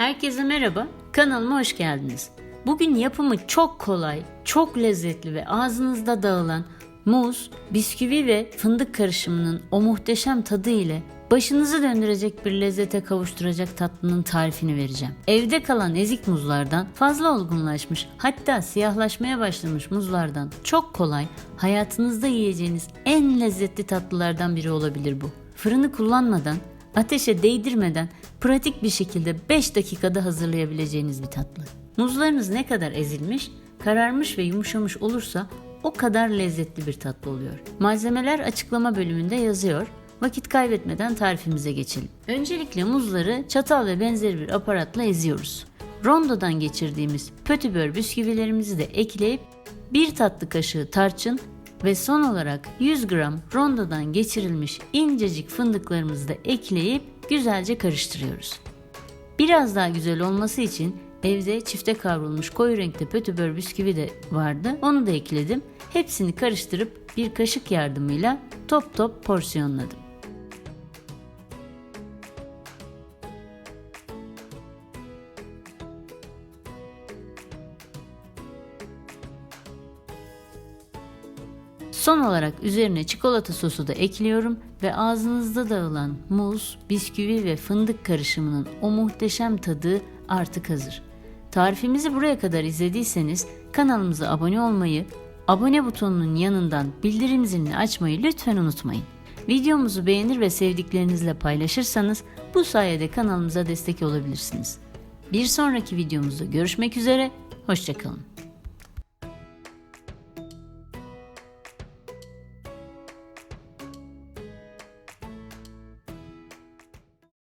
Herkese merhaba, kanalıma hoş geldiniz. Bugün yapımı çok kolay, çok lezzetli ve ağzınızda dağılan muz, bisküvi ve fındık karışımının o muhteşem tadı ile başınızı döndürecek bir lezzete kavuşturacak tatlının tarifini vereceğim. Evde kalan ezik muzlardan, fazla olgunlaşmış hatta siyahlaşmaya başlamış muzlardan çok kolay, hayatınızda yiyeceğiniz en lezzetli tatlılardan biri olabilir bu. Fırını kullanmadan Ateşe değdirmeden pratik bir şekilde 5 dakikada hazırlayabileceğiniz bir tatlı. Muzlarınız ne kadar ezilmiş, kararmış ve yumuşamış olursa o kadar lezzetli bir tatlı oluyor. Malzemeler açıklama bölümünde yazıyor. Vakit kaybetmeden tarifimize geçelim. Öncelikle muzları çatal ve benzeri bir aparatla eziyoruz. Rondodan geçirdiğimiz pötibör bisküvilerimizi de ekleyip bir tatlı kaşığı tarçın ve son olarak 100 gram rondodan geçirilmiş incecik fındıklarımızı da ekleyip güzelce karıştırıyoruz. Biraz daha güzel olması için evde çifte kavrulmuş koyu renkte pötibör bisküvi de vardı. Onu da ekledim. Hepsini karıştırıp bir kaşık yardımıyla top top porsiyonladım. Son olarak üzerine çikolata sosu da ekliyorum ve ağzınızda dağılan muz, bisküvi ve fındık karışımının o muhteşem tadı artık hazır. Tarifimizi buraya kadar izlediyseniz kanalımıza abone olmayı, abone butonunun yanından bildirim zilini açmayı lütfen unutmayın. Videomuzu beğenir ve sevdiklerinizle paylaşırsanız bu sayede kanalımıza destek olabilirsiniz. Bir sonraki videomuzda görüşmek üzere, hoşçakalın.